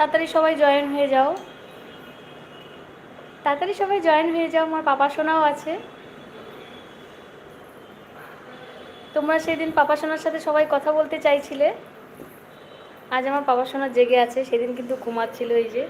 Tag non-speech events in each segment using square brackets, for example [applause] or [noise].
তাড়াতাড়ি সবাই জয়েন হয়ে যাও। তাড়াতাড়ি সবাই জয়েন হয়ে যাও, আমার পাপা সোনাও আছে। তোমরা সেদিন পাপা সোনার সাথে সবাই কথা বলতে চাইছিলে। আজ আমার পাপা সোনা জেগে আছে, সেদিন কিন্তু ঘুমাচ্ছিল এই যে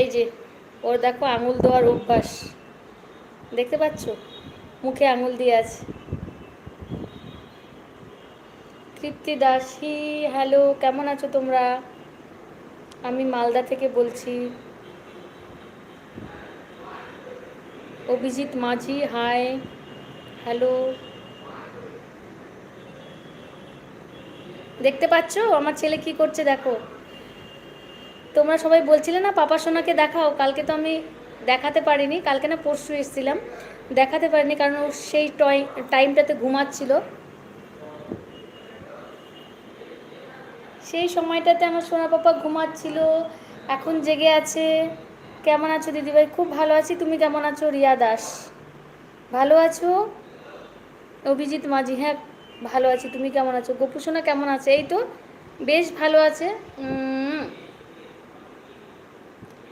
এই যে ওর দেখো আঙুল দেওয়ার অভ্যাস। দেখতে পাচ্ছ? মুখে আঙুল দিয়ে আছে। তৃপ্তি দাসী হ্যালো, কেমন আছো তোমরা? আমি মালদা থেকে বলছি। অভিজিৎ মাঝি, হাই, হ্যালো। দেখতে পাচ্ছো? আমার ছেলে কি করছে দেখো? তোমরা সবাই বলছিলে না পাপা সোনাকে দেখাও, কালকে তো আমি দেখাতে পারিনি, কালকে না পরশু এসেছিলাম, দেখাতে পারিনি কারণ ও সেই টয়, টাইমটাতে ঘুমাচ্ছিল। সেই সময়টাতে আমার সোনা পাপা ঘুমাচ্ছিল, এখন জেগে আছে, কেমন আছো দিদিভাই? খুব ভালো আছি, তুমি কেমন আছো? রিয়া দাস। ভালো আছো? অভিজিৎ মাঝি হ্যাঁ ভালো আছি, তুমি কেমন আছো? গোপুসোনা কেমন আছে? এই তো, বেশ ভালো আছে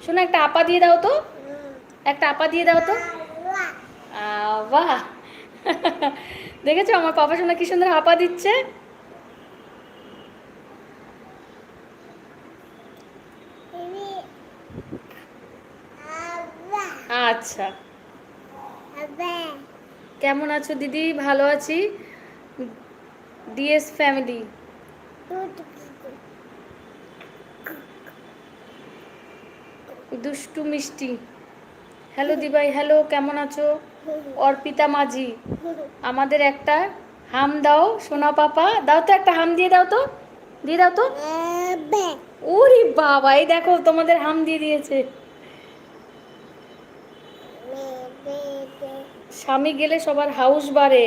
শোনো, একটা আপা দিয়ে দাও তো। একটা আপা দিয়ে দাও তো। বাহ। দেখেছ, আমার পাপা শোনা কি সুন্দর আপা দিচ্ছে। আচ্ছা। কেমন আছো দিদি? ভালো আছি? DS family. দুষ্টু মিষ্টি। হ্যালো দিবাই হ্যালো কেমন আছো? অর্পিতা মাঝি, আমাদের একটা হাম দাও, সোনা পাপা। দাও তো একটা হাম দিয়ে দাও তো, দিয়ে দাও তো। ওরে বাবা, এই দেখো তোমাদের হাম দিয়ে দিয়েছে। স্বামী গেলে সবার হাউস বাড়ে।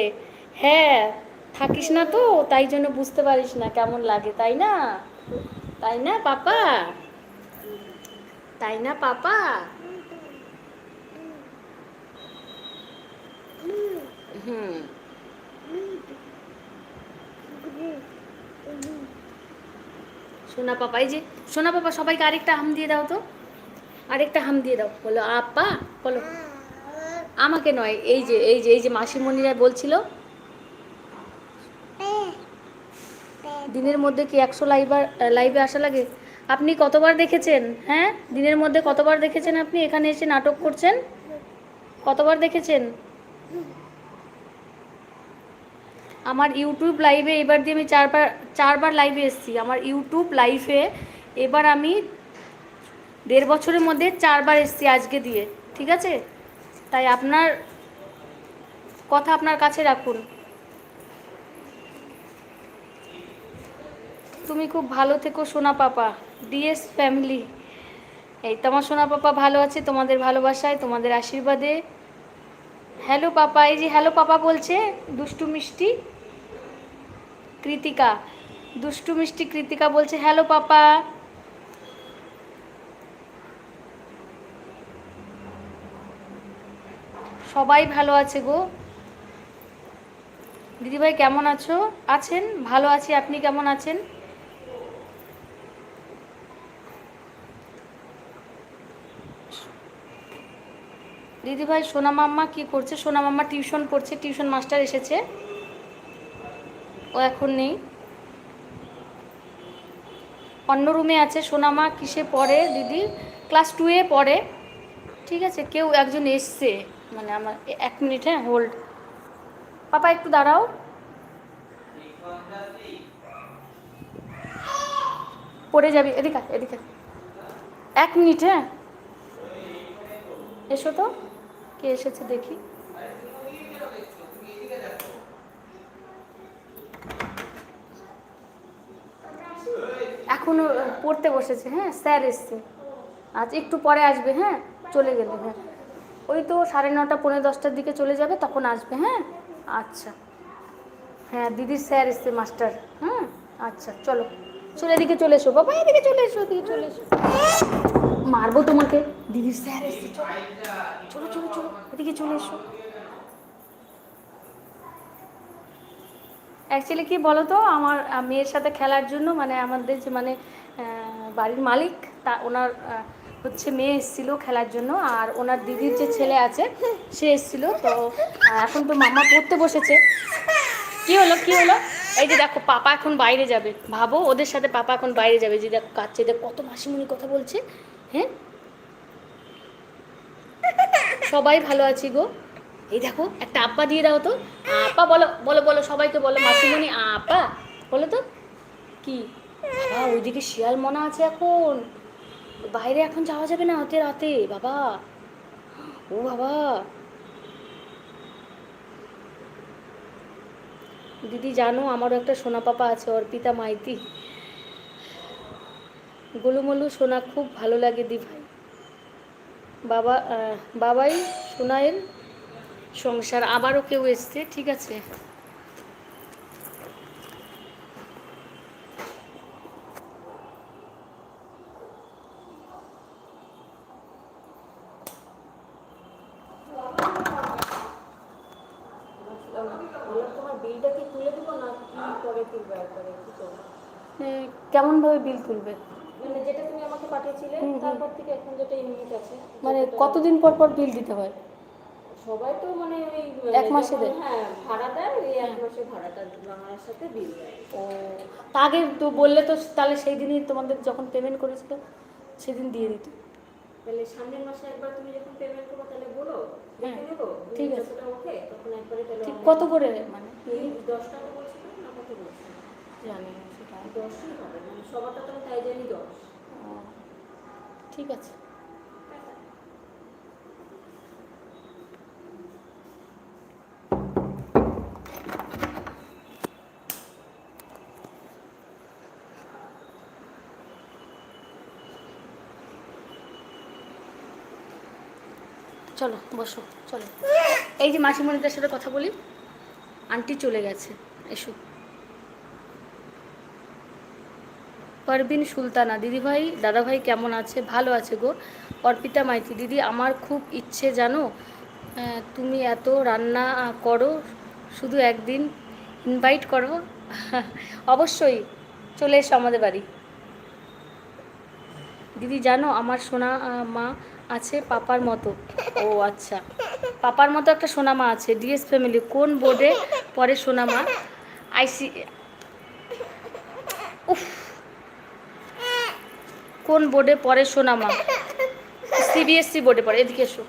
হ্যাঁ থাকিস না তো, তাই জন্য বুঝতে পারিস না কেমন লাগে, তাই না? তাই না, পাপা? তাই না, পাপা? সোনা পাপা, এই যে সোনা পাপা, সবাইকে আরেকটা হাম দিয়ে দাও তো। আরেকটা হাম দিয়ে দাও। বলো, আপা, বলো। আমাকে নয়, এই যে এই যে এই যে মাসিমণিরা বলছিল, দিনের মধ্যে কি একশো লাইবার, লাইভে আসা লাগে? আপনি কতবার দেখেছেন? হ্যাঁ? দিনের মধ্যে কতবার দেখেছেন আপনি? এখানে এসে নাটক করছেন? কতবার দেখেছেন? আমার ইউটিউব লাইভে এবার দিয়ে আমি চারবার চারবার লাইভে এসেছি। আমার ইউটিউব লাইভে এবার আমি দেড় বছরের মধ্যে চারবার এসেছি আজকে দিয়ে। ঠিক আছে? তাই আপনার কথা আপনার কাছে রাখুন। তুমি খুব ভালো থেকো সোনা পাপা। ডিএস ফ্যামিলি এই তোমার সোনা পাপা ভালো আছে, তোমাদের ভালোবাসায়, তোমাদের আশীর্বাদে। হ্যালো পাপা, এই যে হ্যালো পাপা বলছে, দুষ্টু মিষ্টি কৃতিকা। দুষ্টু মিষ্টি কৃতিকা বলছে হ্যালো পাপা। সবাই ভালো আছে গো। দিদিভাই কেমন আছো? আছেন? ভালো আছি, আপনি কেমন আছেন? দিদিভাই, সোনা মাম্মা কি করছে? সোনা মাম্মা টিউশন পড়ছে, টিউশন মাস্টার এসেছে। ও এখন নেই। অন্য রুমে আছে। সোনামা কিসে পড়ে দিদি? ক্লাস টুয়ে পড়ে। ঠিক আছে, কেউ একজন এসছে। মানে আমার এক মিনিট হ্যাঁ হোল্ড পাপা, একটু দাঁড়াও। পড়ে যাবি। এদিকে এদিকে এক মিনিট হ্যাঁ। এসো তো। কে এসেছে দেখি। এখনও পড়তে বসেছে হ্যাঁ স্যার এসছে। আচ্ছা একটু পরে আসবে হ্যাঁ চলে গেলে হ্যাঁ। ওই তো সাড়ে নটা পনেরো দশটার দিকে চলে যাবে, তখন আসবে হ্যাঁ। আচ্ছা। হ্যাঁ দিদির স্যার এসছে, মাস্টার হ্যাঁ আচ্ছা চলো। চলে এদিকে চলে এসো, বাবা, এদিকে চলে এসো, এদিকে চলে এসো। মারবো তোমাকে। দিদির স্যার এসছে। চলো চলো চলো এদিকে চলে এসো। অ্যাকচুয়ালি কি বলো তো আমার মেয়ের সাথে খেলার জন্য মানে আমাদের যে মানে বাড়ির মালিক, তা ওনার হচ্ছে মেয়ে এসেছিল খেলার জন্য, আর ওনার দিদির যে ছেলে আছে, সে এসেছিল, তো এখন তো মামা পড়তে বসেছে। কি হলো কি হলো? এই যে দেখো, পাপা এখন বাইরে যাবে। ভাবো, ওদের সাথে পাপা এখন বাইরে যাবে। যে দেখো কাচ্ছে দেখ, কত মাসিমণি কথা বলছে। হ্যাঁ? সবাই ভালো আছি গো। এই দেখো, একটা আপা দিয়ে দাও তো। আপা বলো বলো বলো, সবাইকে বলো, মাসিমণি আপা, বলো তো। কি? বাবা, ওইদিকে শিয়াল মনা আছে এখন। বাইরে এখন যাওয়া যাবে না হাতে রাতে, বাবা। ও বাবা। দিদি জানো, আমারও একটা সোনা পাপা আছে, অর্পিতা মাইতি। গোলুমলু সোনা খুব ভালো লাগে দি ভাই বাবা বাবাই সোনাইয়ের সংসার। আবারও কেউ এসছে ঠিক আছে? তোমার বিলটা কি তুলে দেবো না? কি পরে তুলবে একবারে? কি করব? কেমন ভাবে বিল তুলবে? মানে যেটা তুমি আমাকে পাঠিয়েছিলে। তারপর থেকে এখন যেটা ইউনিট আছে মানে কতদিন পর পর বিল দিতে হয়? সবাই তো মানে ওই এক মাসে দেয়? হ্যাঁ ভাড়া দেয় ওই এক মাসে ভাড়াটা আমার সাথে বিল ও তা আগে তো বললে তো তাহলে সেই দিনই তোমাদের যখন পেমেন্ট করেছিল সেদিন দিয়ে দিত। তাহলে সামনের মাসে একবার তুমি যখন পেমেন্ট করবে তাহলে বলো হ্যাঁ, দেখে ঠিক আছে। ওকে তখন একবারে তাহলে ঠিক কত করে মানে? দশ টাকা বলছিল না কত বলছিল? জানি না সেটা। দশই হবে মানে সবারটা তো তাই জানি দশ। ঠিক আছে। চলো, বসো, চলো। এই যে মাসিমণিদের সাথে কথা বলি, আন্টি চলে গেছে, এসো। পারবিন সুলতানা। দিদিভাই, দাদাভাই কেমন আছে? ভালো আছে গো। অর্পিতা মাইতি, দিদি আমার খুব ইচ্ছে, জানো? তুমি এত রান্না করো, শুধু একদিন ইনভাইট করো। [laughs] অবশ্যই চলে এসো আমাদের বাড়ি। দিদি, জানো আমার সোনা মা আছে পাপার মতো। ও আচ্ছা। পাপার মতো একটা সোনা মা আছে, ডিএস ফ্যামিলি। কোন বোর্ডে পরে সোনা মা? আইসি উফ। কোন বোর্ডে পড়ে সোনামা সিবিএসসি বোর্ডে পড়ে, এদিকে এসো।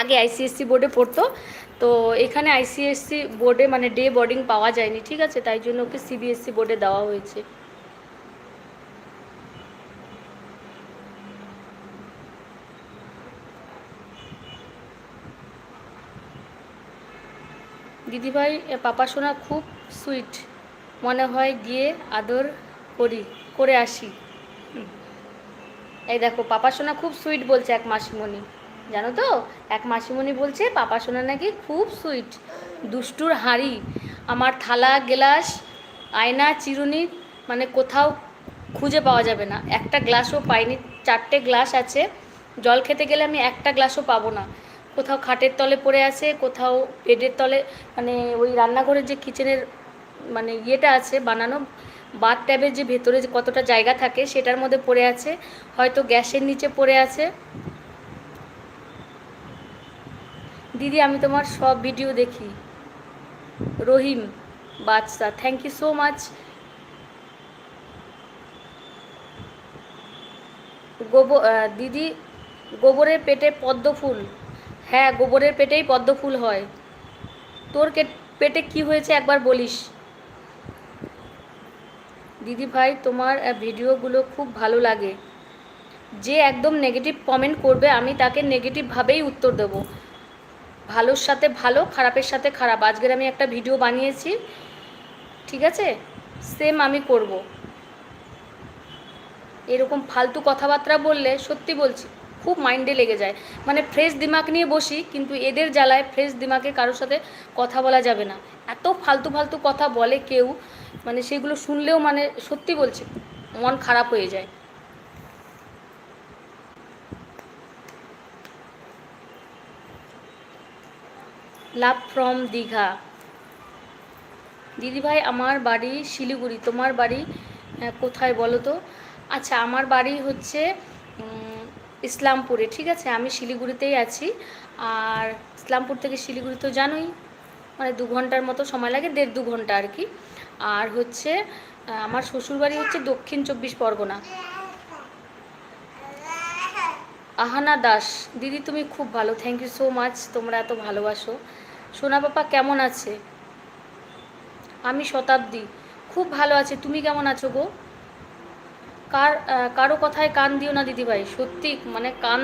আগে আইসিএসসি বোর্ডে পড়তো, তো এখানে আইসিএসসি বোর্ডে মানে ডে বোর্ডিং পাওয়া যায়নি, ঠিক আছে? তাই জন্য ওকে সিবিএসসি বোর্ডে দেওয়া হয়েছে। দিদিভাই পাপা সোনা খুব সুইট মনে হয় গিয়ে আদর করি, করে আসি। এই দেখো, পাপা সোনা খুব সুইট বলছে এক মাসিমণি। জানো তো? এক মাসিমণি বলছে, পাপা সোনা নাকি খুব সুইট দুষ্টুর হাঁড়ি। আমার থালা, গ্লাস, আয়না, চিরুনি মানে কোথাও খুঁজে পাওয়া যাবে না। একটা গ্লাসও পাইনি, চারটে গ্লাস আছে। জল খেতে গেলে আমি একটা গ্লাসও পাবো না। কোথাও খাটের তলে পড়ে আছে, কোথাও বেডের তলে মানে ওই রান্নাঘরের যে কিচেনের মানে ইয়েটা আছে বানানো বাথ ট্যাবের যে ভেতরে যে কতটা জায়গা থাকে সেটার মধ্যে পড়ে আছে, হয়তো গ্যাসের নিচে পড়ে আছে। দিদি, আমি তোমার সব ভিডিও দেখি। Rahim Badsha thank you so much গোবর দিদি, গোবরের পেটে পদ্ম ফুল। হ্যাঁ গোবরের পেটেই পদ্ম ফুল হয়। তোর পেটে কি হয়েছে একবার বলিস। দিদি ভাই, তোমার ভিডিওগুলো খুব ভালো লাগে। যে একদম নেগেটিভ কমেন্ট করবে, আমি তাকে নেগেটিভভাবেই উত্তর দেব। ভালোর সাথে ভালো, খারাপের সাথে খারাপ। আজকের আমি একটা ভিডিও বানিয়েছি, ঠিক আছে? সেম আমি করব। এরকম ফালতু কথাবার্তা বললে, সত্যি বলছি, খুব মাইন্ডে লেগে যায়। মানে ফ্রেশ দিমাগ নিয়ে বসি, কিন্তু এদের জ্বালায় ফ্রেশ দিমাগে কারোর সাথে কথা বলা যাবে না। এত ফালতু ফালতু কথা বলে কেউ মানে সেগুলো শুনলেও মানে সত্যি বলছে, মন খারাপ হয়ে যায়। Love from Digha. দিদিভাই, আমার বাড়ি শিলিগুড়ি। তোমার বাড়ি কোথায় বলো তো? আচ্ছা আমার বাড়ি হচ্ছে ইসলামপুরে, ঠিক আছে? আমি শিলিগুড়িতেই আছি। আর ইসলামপুর থেকে শিলিগুড়ি তো জানোই মানে দু ঘণ্টার মতো সময় লাগে, দেড় দু ঘণ্টা আর কি। আর হচ্ছে আমার শ্বশুরবাড়ি হচ্ছে দক্ষিণ চব্বিশ পরগনা। আহানা দাস, দিদি তুমি খুব ভালো থ্যাংক ইউ সো মাচ তোমরা এত ভালোবাসো। সোনা পাপা কেমন আছে? আমি শতাব্দী, খুব ভালো আছে, তুমি কেমন আছো গো? কার কারও কথায় কান দিও না দিদিভাই, সত্যি মানে কান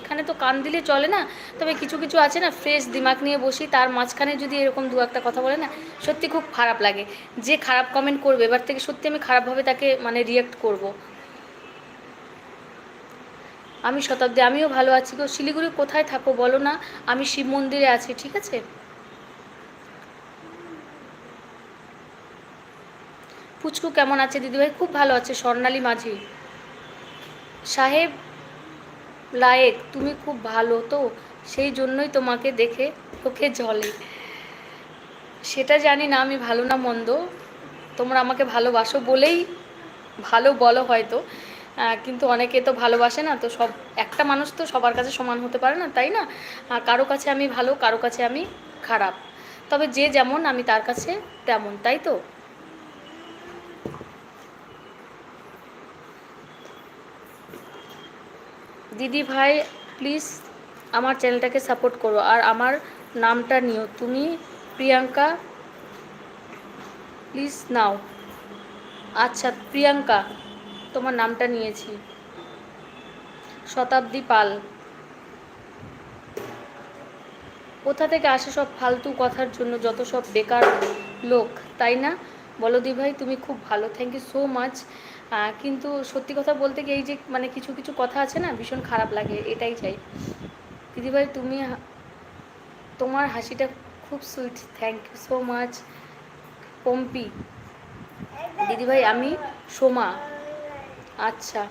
এখানে তো কান দিলে চলে না, তবে কিছু কিছু আছে না ফ্রেশ দিমাগ নিয়ে বসি, তার মাঝখানে যদি এরকম দু একটা কথা বলে না, সত্যি খুব খারাপ লাগে। যে খারাপ কমেন্ট করবে, এবার থেকে সত্যি আমি খারাপভাবে তাকে মানে রিয়েক্ট করব। আমি শতাব্দী, আমিও ভালো আছি গো। শিলিগুড়ি কোথায় থাকো বলো না, আমি শিব মন্দিরে আছি, ঠিক আছে? পুচকু কেমন আছে, দিদিভাই? খুব ভালো আছে, স্বর্ণালী মাঝি। সাহেব লায়েক, তুমি খুব ভালো তো? সেই জন্যই তোমাকে দেখে চোখে জলে। সেটা জানি না, আমি ভালো না মন্দ। তোমরা আমাকে ভালোবাসো বলেই ভালো বলো হয়তো। কিন্তু অনেকে তো ভালোবাসে না, তো সব, একটা মানুষ তো সবার কাছে সমান হতে পারে না, তাই না? কারও কাছে আমি ভালো, কারও কাছে আমি খারাপ। তবে যে যেমন, আমি তার কাছে তেমন, তাই তো? দিদি ভাই প্লিজ আমার চ্যানেলটাকে সাপোর্ট করো। আর আমার নামটা নিও। তুমি প্রিয়াঙ্কা প্লিজ নাও। আচ্ছা প্রিয়াঙ্কা, তোমার নামটা নিয়েছি। শতাব্দী পাল। কোথা থেকে আসে সব ফালতু কথার জন্য? যত সব বেকার লোক, তাই না? বলো দি ভাই তুমি খুব ভালো। থ্যাংক ইউ সো মাচ কিন্তু সত্যি কথা বলতে কি এই যে মানে কিছু কিছু কথা আছে না, ভীষণ খারাপ লাগে, এটাই চাই। দিদিভাই, তুমি তোমার হাসিটা খুব sweet thank you so much Pompi, দিদিভাই, আমি সোমা। আচ্ছা।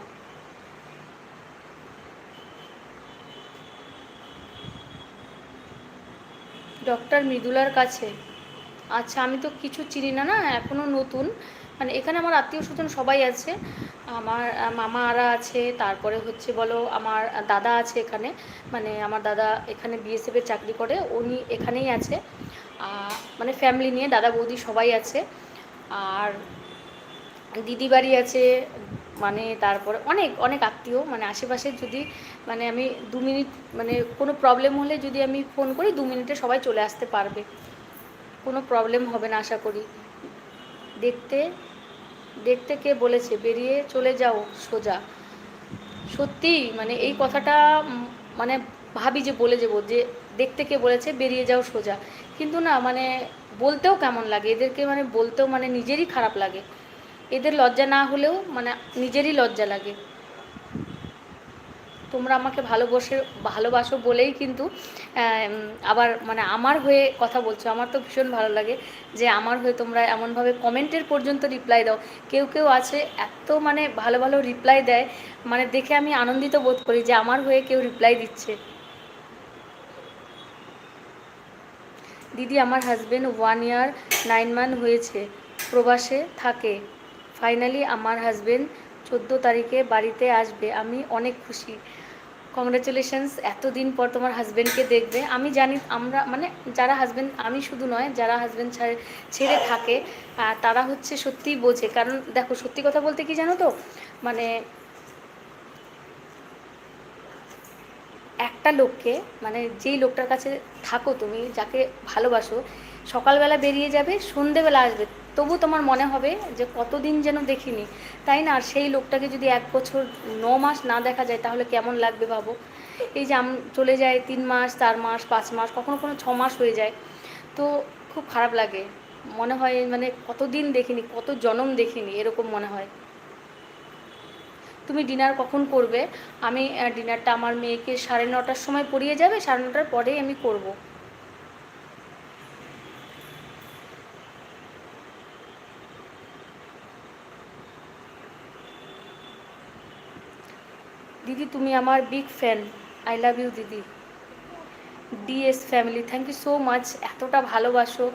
ডক্টর মৃদুলার কাছে। আচ্ছা আমি তো কিছু চিনি না না এখনও নতুন। মানে এখানে আমার আত্মীয় স্বজন সবাই আছে। আমার, মামারা আছে, তারপরে হচ্ছে বলো আমার দাদা আছে এখানে। মানে আমার দাদা এখানে বিএসএফের চাকরি করে, উনি এখানেই আছে। মানে ফ্যামিলি নিয়ে, দাদা বৌদি সবাই আছে। আর দিদি বাড়ি আছে মানে তারপরে অনেক অনেক আত্মীয়। মানে আশেপাশে যদি মানে আমি দু মিনিট মানে কোনো প্রবলেম হলে যদি আমি ফোন করি, দু মিনিটে সবাই চলে আসতে পারবে। কোনো প্রবলেম হবে না, আশা করি। দেখতে দেখতে কে বলেছে? বেরিয়ে চলে যাও সোজা। সত্যি মানে এই কথাটা মানে ভাবি যে বলে যাব যে, দেখতে কে বলেছে, বেরিয়ে যাও সোজা। কিন্তু না মানে বলতেও কেমন লাগে? এদেরকে মানে বলতেও মানে নিজেরই খারাপ লাগে। এদের লজ্জা না হলেও মানে নিজেরই লজ্জা লাগে। তোমরা আমাকে ভালোবাসে, ভালোবাসো বলেই কিন্তু আবার মানে আমার হয়ে কথা বলছো। আমার তো ভীষণ ভালো লাগে যে আমার হয়ে তোমরা এমনভাবে কমেন্টের পর্যন্ত রিপ্লাই দাও। কেউ কেউ আছে এত মানে ভালো ভালো রিপ্লাই দেয় মানে দেখে আমি আনন্দিত বোধ করি যে আমার হয়ে কেউ রিপ্লাই দিচ্ছে। দিদি, আমার husband one year nine month হয়েছে, প্রবাসে থাকে। ফাইনালি আমার হাজবেন্ড চোদ্দ তারিখে বাড়িতে আসবে। আমি অনেক খুশি। কংগ্রাচুলেশনস এতদিন পর তোমার হাজব্যান্ডকে দেখবে। আমি জানি আমরা মানে যারা হাজব্যান্ড আমি শুধু নয়, যারা হাজবেন্ড ছেড়ে থাকে তারা হচ্ছে সত্যিই বোঝে। কারণ দেখো, সত্যি কথা বলতে কি জানো তো? মানে একটা লোককে মানে যেই লোকটার কাছে থাকো তুমি, যাকে ভালোবাসো, সকালবেলা বেরিয়ে যাবে, সন্ধেবেলা আসবে তবু তোমার মনে হবে যে কতদিন যেন দেখিনি, তাই না? আর সেই লোকটাকে যদি এক বছর ন মাস না দেখা যায়, তাহলে কেমন লাগবে ভাবো? এই যে আম, চলে যায় তিন মাস, চার মাস, পাঁচ মাস, কখনো কোনো ছ মাস হয়ে যায়। তো খুব খারাপ লাগে। মনে হয় মানে কতদিন দেখিনি, কত জনম দেখিনি, এরকম মনে হয়। তুমি ডিনার কখন করবে? আমি ডিনারটা আমার মেয়েকে সাড়ে নটার সময় পড়িয়ে যাবে, সাড়ে নটার পরেই আমি করব। দিদি, তুমি আমার big fan I love you দিদি. DS family thank you so much এতটা ভালোবাসো।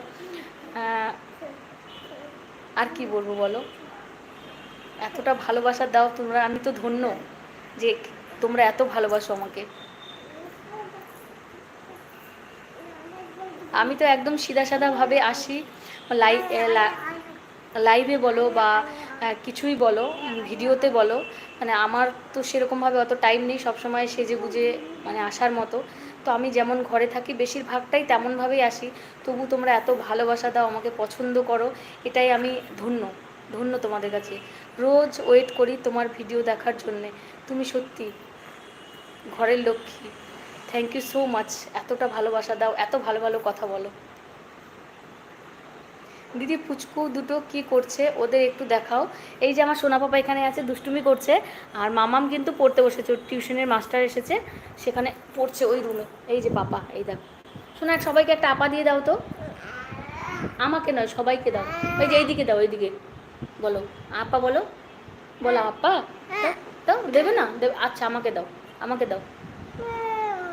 আর কি বলব বলো? এতটা ভালোবাসা দাও তোমরা, আমি তো ধন্য যে তোমরা এত ভালোবাসো আমাকে। আমি তো একদম সিধা সাদাভাবে আসি। লাই লাইভে বলো বা কিছুই বলো ভিডিওতে বলো। মানে আমার তো সেরকমভাবে অত টাইম নেই, সবসময় সেজে গুজে মানে আসার মতো। তো আমি যেমন ঘরে থাকি, বেশিরভাগটাই তেমনভাবেই আসি। তবু তোমরা এত ভালোবাসা দাও, আমাকে পছন্দ করো, এটাই আমি ধন্য ধন্য তোমাদের কাছে। রোজ ওয়েট করি তোমার ভিডিও দেখার জন্যে। তুমি সত্যি ঘরের Lakshmi. Thank you so much এতটা ভালোবাসা দাও, এত ভালো ভালো কথা বলো। দিদি পুচকু দুটো কি করছে? ওদের একটু দেখাও। এই যে আমার সোনা পাপা এখানে আছে দুষ্টুমি করছে। আর মামাম কিন্তু পড়তে বসেছে টিউশনের মাস্টার এসেছে সেখানে পড়ছে ওই রুমে। এই যে পাপা এই দেখো। শোনা সবাইকে একটা আপা দিয়ে দাও তো। আমাকে নয় সবাইকে দাও। ওই যে এইদিকে দাও এইদিকে। বলো আপা বলো। বলো আপা। দাও, দেবে না? দেবে আচ্ছা আমাকে দাও আমাকে দাও।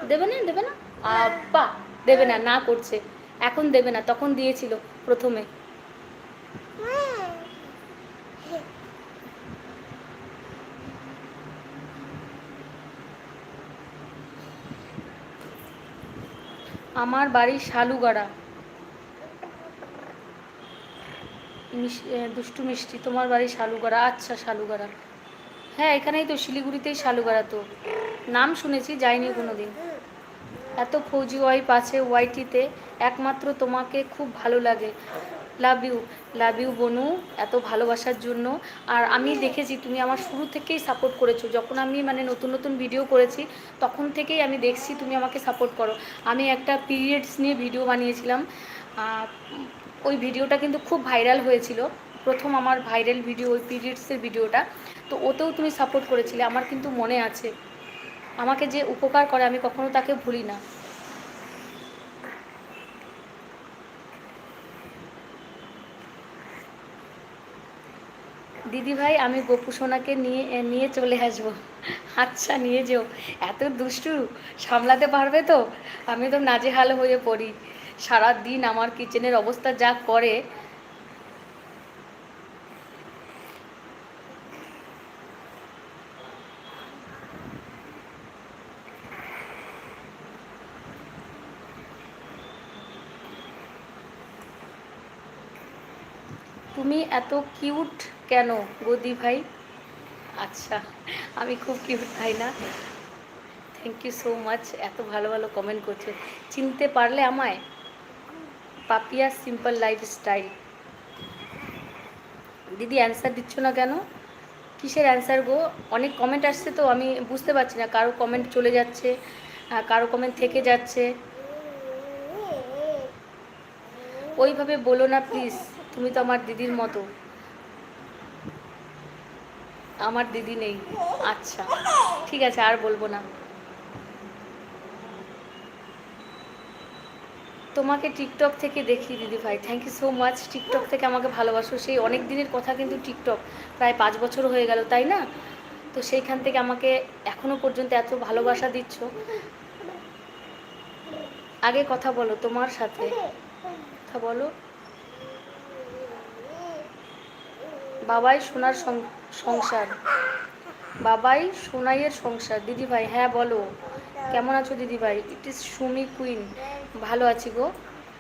দেবে না দেবে না? আপা দেবে না না করছে। এখন দেবে না তখন দিয়েছিল প্রথমে। আমার বাড়ি শালুগাড়া। দুষ্টু মিষ্টি, তোমার বাড়ি শালুগাড়া। আচ্ছা শালুগাড়া। হ্যাঁ এখানেই তো, শিলিগুড়িতেই শালুগাড়া তো। নাম শুনেছি, যাইনি কোনো দিন এত ফৌজি ওয়াইপ আছে ওয়াইটিতে, একমাত্র তোমাকে খুব ভালো লাগে। লাভ ইউ লাভ ইউ বনু, এত ভালোবাসার জন্য। আর আমি দেখেছি, তুমি আমার শুরু থেকেই সাপোর্ট করেছ। যখন আমি মানে নতুন নতুন ভিডিও করেছি, তখন থেকেই আমি দেখছি, তুমি আমাকে সাপোর্ট করো। আমি একটা পিরিয়ডস নিয়ে ভিডিও বানিয়েছিলাম। ওই ভিডিওটা কিন্তু খুব ভাইরাল হয়েছিল। প্রথম আমার ভাইরাল ভিডিও ওই পিরিয়ডসের ভিডিওটা তো ওতেও তুমি সাপোর্ট করেছিলে। আমার কিন্তু মনে আছে। আমাকে যে উপকার করে, আমি কখনো তাকে ভুলি না। দিদি ভাই আমি গোপু সোনাকে নিয়ে নিয়ে চলে আসব। আচ্ছা নিয়ে যেও। এত দুষ্টু, সামলাতে পারবে তো? আমি তো নাজেহাল হয়ে পড়ি। সারা দিন আমার কিচেনের অবস্থা যা করে তুমি এত কিউট কেন গদি ভাই? আচ্ছা আমি খুব কিউট ভাই না। থ্যাংক ইউ সো মাচ এত ভালো ভালো কমেন্ট করছ। চিনতে পারলে আমায়? পাপিয়া সিম্পল লাইফ স্টাইল দিদি অ্যান্সার দিচ্ছ না কেন? কিসের অ্যান্সার গো? অনেক কমেন্ট আসছে তো আমি বুঝতে পারছি না। কারও কমেন্ট চলে যাচ্ছে আহ, কারও কমেন্ট থেকে যাচ্ছে। ওইভাবে বলো না প্লিজ তুমি তো আমার দিদির মতো। আমার দিদি নেই। আচ্ছা ঠিক আছে, আর বলব না। তোমাকে টিকটক থেকে দেখি, দিদি ভাই। Thank you so much TikTok থেকে আমাকে ভালোবাসো। সেই অনেক দিনের কথা কিন্তু টিকটক। প্রায় পাঁচ বছর হয়ে গেল, তাই না? তো সেইখান থেকে আমাকে এখনও পর্যন্ত এত ভালোবাসা দিচ্ছ। আগে কথা বলো তোমার সাথে। কথা বলো। বাবাই সোনার সংসার। বাবাই সোনাইয়ের সংসার। দিদি ভাই হ্যাঁ বলো। কেমন আছো দিদি ভাই ইট ইজ সুমি কুইন ভালো আছি গো।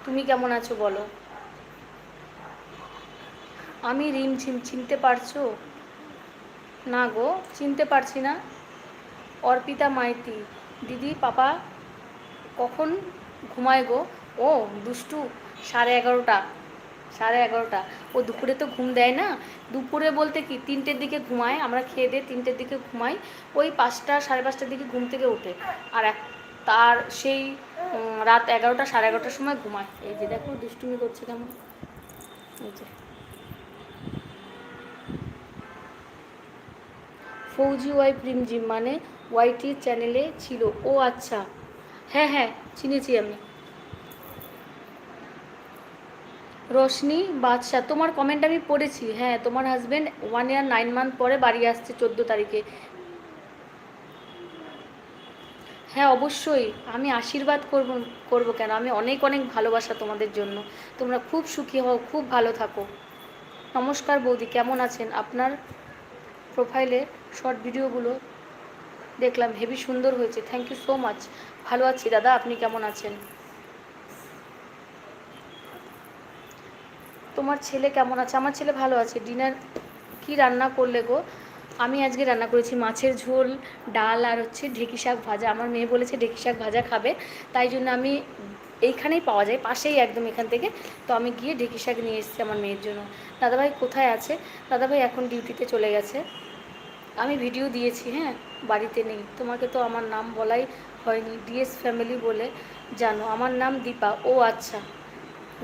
তুমি কেমন আছো বলো? আমি রিমঝিম চিনতে পারছ? না গো, চিনতে পারছি না। অর্পিতা মাইতি। দিদি, পাপা, কখন ঘুমায় গো? ও, দুষ্টু, সাড়ে এগারোটা। সাড়ে এগারোটা। ও দুপুরে তো ঘুম দেয় না। দুপুরে বলতে কি, তিনটের দিকে ঘুমায়, আমরা খেয়ে দিয়ে তিনটের দিকে ঘুমাই। ওই পাঁচটা, সাড়ে পাঁচটার দিকে ঘুম থেকে ওঠে। আর এক, তার সেই রাত এগারোটা, সাড়ে এগারোটার সময় ঘুমায়। এই যে দেখো, দুষ্টুমি করছে কেমন। এই যে। ফৌজি ওয়াই প্রিমজিম মানে ওয়াইটি চ্যানেলে ছিল। ও আচ্ছা। হ্যাঁ হ্যাঁ চিনেছি আমি। রোশনি বাদশাহ, তোমার কমেন্ট আমি পড়েছি। হ্যাঁ তোমার husband one year nine month পরে বাড়ি আসছে চোদ্দ তারিখে। হ্যাঁ অবশ্যই। আমি আশীর্বাদ করব করব কেন? আমি অনেক অনেক ভালোবাসা তোমাদের জন্য। তোমরা খুব সুখী হও, খুব ভালো থাকো। নমস্কার বৌদি, কেমন আছেন? আপনার প্রোফাইলে শর্ট ভিডিওগুলো দেখলাম হেভি সুন্দর হয়েছে। থ্যাংক ইউ সো মাচ ভালো আছি। দাদা, আপনি কেমন আছেন? তোমার ছেলে কেমন আছে? আমার ছেলে ভালো আছে। ডিনার কি রান্না করলে গো? আমি আজকে রান্না করেছি মাছের ঝোল, ডাল আর হচ্ছে ঢেঁকি শাক ভাজা। আমার মেয়ে বলেছে ঢেঁকি শাক ভাজা খাবে। তাই জন্য আমি এইখানেই পাওয়া যায়, পাশেই একদম এখান থেকে। তো আমি গিয়ে ঢেঁকি শাক নিয়ে এসেছি আমার মেয়ের জন্য। দাদাভাই কোথায় আছে? দাদাভাই এখন ডিউটিতে চলে গেছে। আমি ভিডিও দিয়েছি হ্যাঁ? বাড়িতে নেই। তোমাকে তো আমার নাম বলাই হয়নি। ডিএস ফ্যামিলি বলে জানো। আমার নাম দীপা। ও আচ্ছা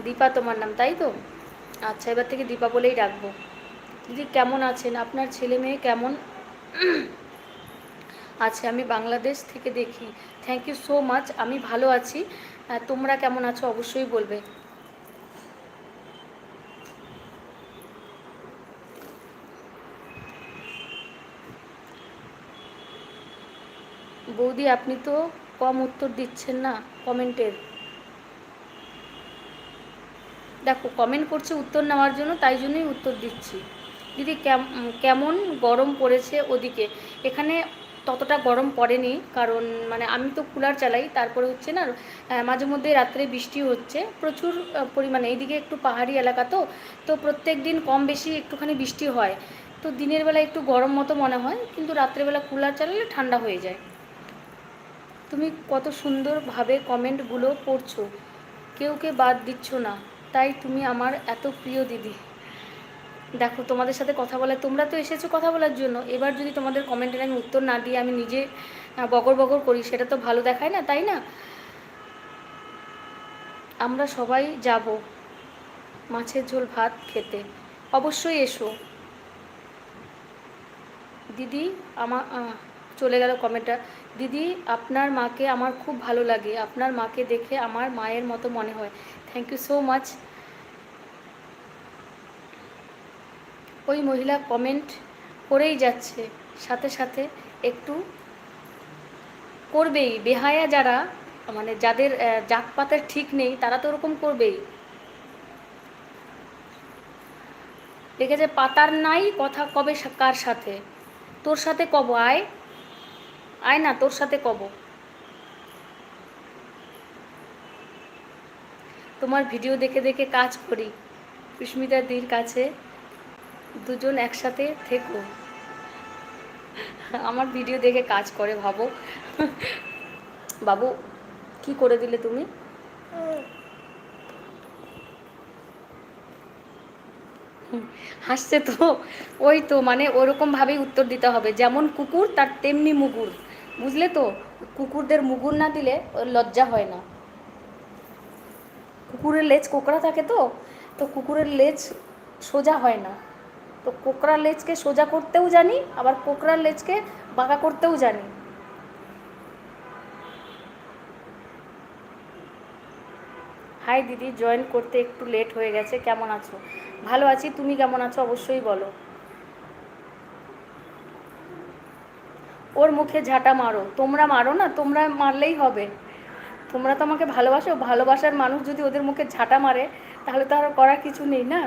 দীপা তোমার নাম, তাই তো? আচ্ছা এবার থেকে দীপা বলেই ডাকবো। দিদি, কেমন আছেন? আপনার ছেলে মেয়ে কেমন? আছে আমি বাংলাদেশ থেকে দেখি। থ্যাংক ইউ সো মাচ আমি ভালো আছি। তোমরা কেমন আছো? অবশ্যই বলবে। বৌদি, আপনি তো কম উত্তর দিচ্ছেন না কমেন্টের। দেখো কমেন্ট করছে উত্তর নেওয়ার জন্য, তাই জন্যই উত্তর দিচ্ছি। দিদি, কেম- কেমন গরম পড়েছে ওদিকে? এখানে ততটা গরম পড়েনি, কারণ মানে আমি তো কুলার চালাই, তারপরে হচ্ছে না মাঝে মধ্যে রাত্রে বৃষ্টি হচ্ছে, প্রচুর পরিমাণে। এইদিকে একটু পাহাড়ি এলাকা তো তো প্রত্যেক দিন কম বেশি একটুখানি বৃষ্টি হয়। তো দিনের বেলা একটু গরম মতো মনে হয়, কিন্তু রাত্রেবেলা কুলার চালালে ঠান্ডা হয়ে যায়। তুমি কত সুন্দরভাবে কমেন্টগুলো পড়ছো কেউ কে বাদ দিচ্ছ না। তাই তুমি আমার এত প্রিয় দিদি। দেখো, তোমাদের সাথে কথা বলা তোমরা তো এসেছ কথা বলার জন্য। এবার যদি তোমাদের কমেন্টের আমি উত্তর না দিয়ে আমি নিজে বগর বগর করি, সেটা তো ভালো দেখায় না, তাই না? আমরা সবাই যাব মাছের ঝোল ভাত খেতে। অবশ্যই এসো। দিদি আমার চলে গেল কমেন্টটা। দিদি, আপনার মাকে আমার খুব ভালো লাগে। আপনার মাকে দেখে আমার মায়ের মতো মনে হয়। থ্যাংক ইউ সো মাচ ওই মহিলা কমেন্ট করেই যাচ্ছে। সাথে সাথে একটু করবেই। বেহায়া যারা মানে যাদের জাতপাতের ঠিক নেই, তারা তো ওরকম করবেই। দেখেছে পাতার নাই, কথা কবে কার সাথে? তোর সাথে কব, আয়। আয় না, তোর সাথে কব। তোমার ভিডিও দেখে দেখে কাজ করি। সুস্মিতা দির কাছে দুজন একসাথে থেকো। আমার ভিডিও দেখে কাজ করে, ভাবো। বাবু, কি করে দিলে তুমি? হাসছে তো। ওই তো মানে ওরকমভাবেই উত্তর দিতে হবে। যেমন কুকুর, তার তেমনি মুগুর। বুঝলে তো? কুকুরদের মুগুর না দিলে লজ্জা হয় না। কুকুরের লেজ কোকড়া থাকে তো? তো কুকুরের লেজ সোজা হয় না। তো কোকড়ার লেজকে সোজা করতেও জানি, আবার কোকড়ার লেজকে বাঁকা করতেও জানি। হাই দিদি জয়েন করতে একটু লেট হয়ে গেছে। কেমন আছো? ভালো আছি, তুমি কেমন আছো? অবশ্যই বলো। ওর মুখে ঝাঁটা মারো। তোমরা মারো না, তোমরা মারলেই হবে। তোমরা তো আমাকে ভালোবাসো, ভালোবাসার মানুষ যদি ওদের মুখে ঝাঁটা মারে, তাহলে তো আর করার কিছু নেই না?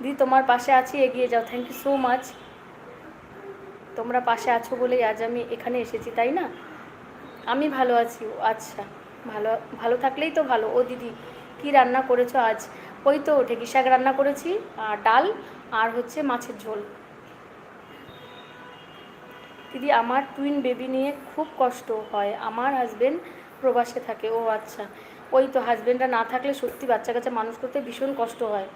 দিদি তোমার পাশে আছি, এগিয়ে যাও। থ্যাংক ইউ সো মাচ তোমরা পাশে আছো বলেই আজ আমি এখানে এসেছি, তাই না? আমি ভালো আছি, ও আচ্ছা। ভালো ভালো থাকলেই তো ভালো। ও দিদি, কি রান্না করেছ আজ? ওই তো ঢেঁকি শাক রান্না করেছি, আর ডাল, আর হচ্ছে মাছের ঝোল। দিদি আমার টুইন বেবি নিয়ে খুব কষ্ট হয়। আমার হাজবেন্ড প্রবাসে থাকে। ও আচ্ছা ওই তো হাজবেন্ডরা না থাকলে সত্যি বাচ্চা কাচ্চা মানুষ করতে ভীষণ কষ্ট হয়।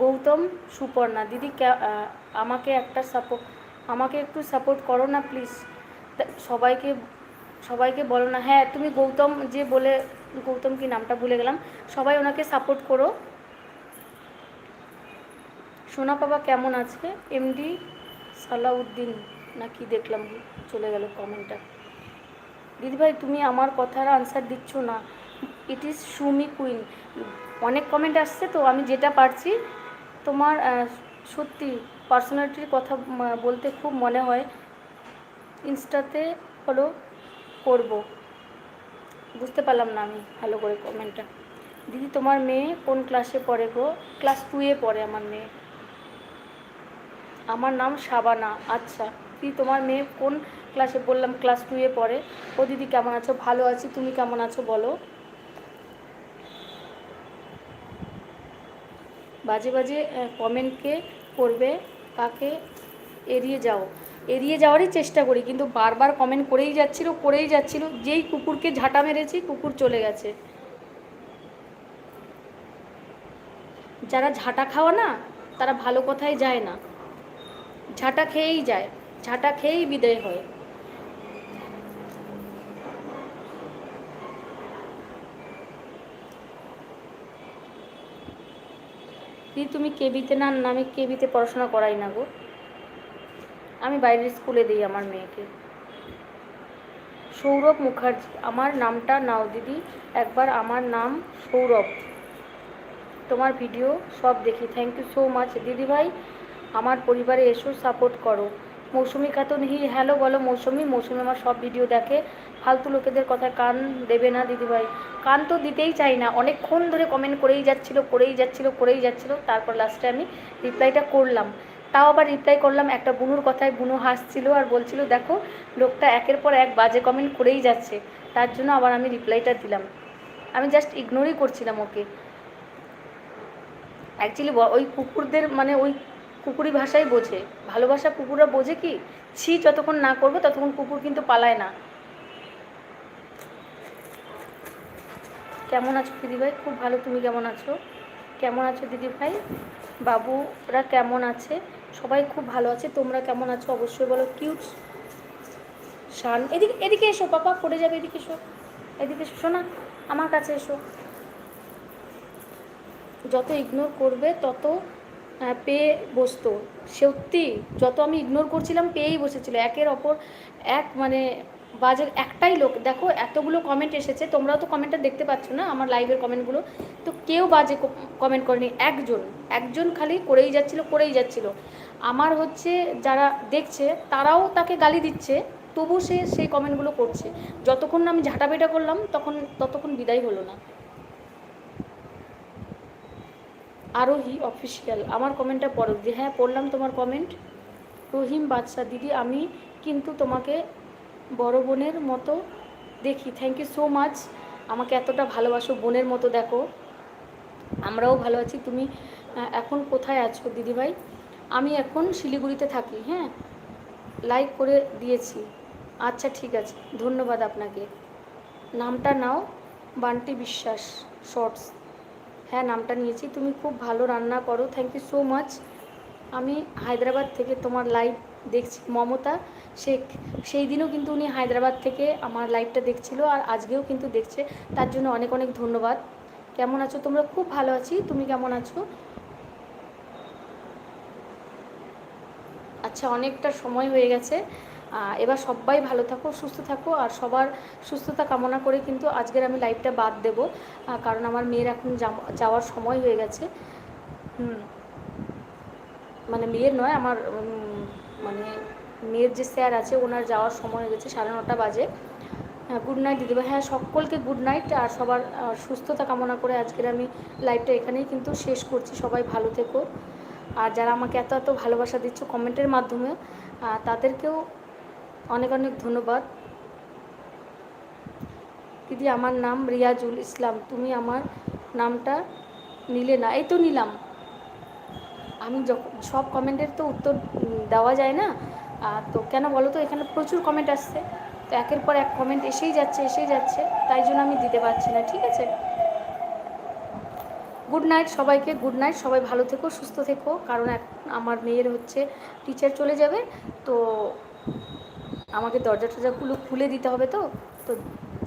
গৌতম, সুপর্ণা দিদি আমাকে একটা সাপোর্ট আমাকে একটু সাপোর্ট করো না প্লিজ সবাইকে সবাইকে বলো না। হ্যাঁ তুমি গৌতম যে বলে, গৌতম কি নামটা ভুলে গেলাম। সবাই ওনাকে সাপোর্ট করো। সোনা বাবা কেমন আছে? এমডি সালাউদ্দিন। না কি দেখলাম, চলে গেল কমেন্টটা দিদিভাই, তুমি আমার কথার আনসার দিচ্ছ না। ইট ইজ সুমি কুইন অনেক কমেন্ট আসছে তো, আমি যেটা পারছি, তোমার সত্যি পার্সোনালিটির কথা বলতে খুব মনে হয়। ইনস্টাতে ফলো করব। বুঝতে পারলাম না আমি ভালো করে কমেন্টটা দিদি, তোমার মেয়ে কোন ক্লাসে পড়ে গো? ক্লাস টুয়ে পড়ে আমার মেয়ে। আমার নাম শাবানা আচ্ছা। কি তোমার মেয়ে কোন ক্লাসে বললাম ক্লাস টুয়ে পড়ে। ও দিদি কেমন আছো? ভালো আছি, তুমি কেমন আছো বলো? বাজে বাজে কমেন্টকে করবে, কাকে? এড়িয়ে যাও। এড়িয়ে যাওয়ারই চেষ্টা করি, কিন্তু বারবার কমেন্ট করেই যাচ্ছিল করেই যাচ্ছিল। যেই কুকুরকে ঝাঁটা মেরেছি, কুকুর চলে গেছে। যারা ঝাঁটা খাওয়া না, তারা ভালো কথায় যায় না। ঝাঁটা খেয়েই যায়। ঝাঁটা খেয়েই বিদায় হয়। দিদি তুমি কেবিতে না আমি কেবিতে পড়াশোনা করাই না গো। আমি বাইরের স্কুলে দিই আমার মেয়েকে। সৌরভ মুখার্জি, আমার নামটা নাও দিদি, একবার আমার নাম সৌরভ। তোমার ভিডিও সব দেখি থ্যাংক ইউ সো মাচ দিদিভাই, আমার পরিবারে এসো সাপোর্ট করো। মৌসুমি খাতুন হি হ্যালো বলো মৌসুমি মৌসুমি আমার সব ভিডিও দেখে। ফালতু লোকেদের কথায় কান দেবে না দিদিভাই। কান তো দিতেই চাই না, অনেকক্ষণ ধরে কমেন্ট করেই যাচ্ছিল করেই যাচ্ছিল করেই যাচ্ছিল। তারপর লাস্টে আমি রিপ্লাইটা করলাম। তাও আবার রিপ্লাই করলাম, একটা বুনুর কথায় বুনু হাসছিল আর বলছিল, দেখো, লোকটা একের পর এক বাজে কমেন্ট করেই যাচ্ছে। তার জন্য আবার আমি রিপ্লাইটা দিলাম। আমি জাস্ট ইগনোরই করছিলাম ওকে। অ্যাকচুয়ালি ওই কুকুরদের মানে ওই কুকুরি ভাষাই বোঝে। ভালোবাসা কুকুররা বোঝে কি? ছি, যতক্ষণ না করব, ততক্ষণ কুকুর কিন্তু পালায় না। কেমন আছো দিদিভাই খুব ভালো, তুমি কেমন আছো? কেমন আছো দিদিভাই বাবুরা কেমন আছে? সবাই খুব ভালো আছে, তোমরা কেমন আছো অবশ্যই বলো। কিউট শান। এদিকে এদিকে এসো, পাপা, পড়ে যাবে, এদিকে এসো। এদিকে এসো, শোনা, আমার কাছে এসো। যত ইগনোর করবে, তত পেয়ে বসতো। সত্যি, যত আমি ইগনোর করছিলাম, পেয়েই বসেছিল। একের অপর এক মানে বাজে একটাই লোক। দেখো, এতগুলো কমেন্ট এসেছে, তোমরাও তো কমেন্টটা দেখতে পাচ্ছ না, আমার লাইভের কমেন্টগুলো তো কেউ বাজে কমেন্ট করেনি, একজন। একজন খালি করেই যাচ্ছিল করেই যাচ্ছিল। আমার হচ্ছে যারা দেখছে, তারাও তাকে গালি দিচ্ছে তবু সে সেই কমেন্টগুলো করছে। যতক্ষণ না আমি ঝাঁটাপেটা করলাম, তখন, ততক্ষণ বিদায় হলো না। আরোহী অফিসিয়াল আমার কমেন্টটা পড়ো। যে হ্যাঁ পড়লাম তোমার কমেন্ট রহিম বাদশাহ দিদি, আমি কিন্তু তোমাকে বড় বোনের মতো দেখি। থ্যাংক ইউ সো মাচ আমাকে এতটা ভালোবাসো বোনের মতো, দেখো। আমরাও ভালো আছি। তুমি এখন কোথায় আছো, দিদিভাই? আমি এখন শিলিগুড়িতে থাকি হ্যাঁ? লাইক করে দিয়েছি। আচ্ছা ঠিক আছে। ধন্যবাদ আপনাকে। নামটা নাও, বান্টি বিশ্বাস শর্টস হ্যাঁ নামটা নিয়েছি। তুমি খুব ভালো রান্না করো। থ্যাংক ইউ সো মাচ আমি হায়দ্রাবাদ থেকে তোমার লাইভ দেখছি, মমতা শেখ। সেই দিনও কিন্তু উনি হায়দ্রাবাদ থেকে আমার লাইভটা দেখছিল আর আজকেও কিন্তু দেখছে। তার জন্য অনেক অনেক ধন্যবাদ। কেমন আছো? তোমরা খুব ভালো আছি। তুমি কেমন আছো? আচ্ছা অনেকটা সময় হয়ে গেছে। এবার সবাই ভালো থাকো, সুস্থ থাকো, আর সবার সুস্থতা কামনা করে কিন্তু আজকের আমি লাইভটা বাদ দেবো কারণ আমার মেয়ের এখন যাওয়ার সময় হয়ে গেছে। হুম। মানে মেয়ের নয়, আমার মানে মেয়ের যে স্যার আছে, ওনার যাওয়ার সময় হয়ে গেছে, সাড়ে নটা বাজে। হ্যাঁ গুড নাইট দিদিভাই হ্যাঁ সকলকে গুড নাইট আর সবার সুস্থতা কামনা করে আজকের আমি লাইভটা এখানেই কিন্তু শেষ করছি। সবাই ভালো থেকো। আর যারা আমাকে এত এত ভালোবাসা দিচ্ছ কমেন্টের মাধ্যমে তাদেরকেও অনেক অনেক ধন্যবাদ। দিদি, আমার নাম রিয়াজুল ইসলাম। তুমি আমার নামটা নিলে না। এই তো নিলাম। আমি যখন সব কমেন্টের তো উত্তর দেওয়া যায় না। তো কেন বলো তো, এখানে প্রচুর কমেন্ট আসছে। তো একের পর এক কমেন্ট এসেই যাচ্ছে এসেই যাচ্ছে। তাই জন্য আমি দিতে পারছি না, ঠিক আছে? গুড নাইট সবাইকে, গুড নাইট। সবাই ভালো থেকো, সুস্থ থেকো। কারণ আমার মেয়ের হচ্ছে টিচার চলে যাবে। তো আমাকে দরজা টরজাগুলো খুলে দিতে হবে তো? তো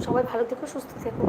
সবাই ভালো থেকো সুস্থ থেকো।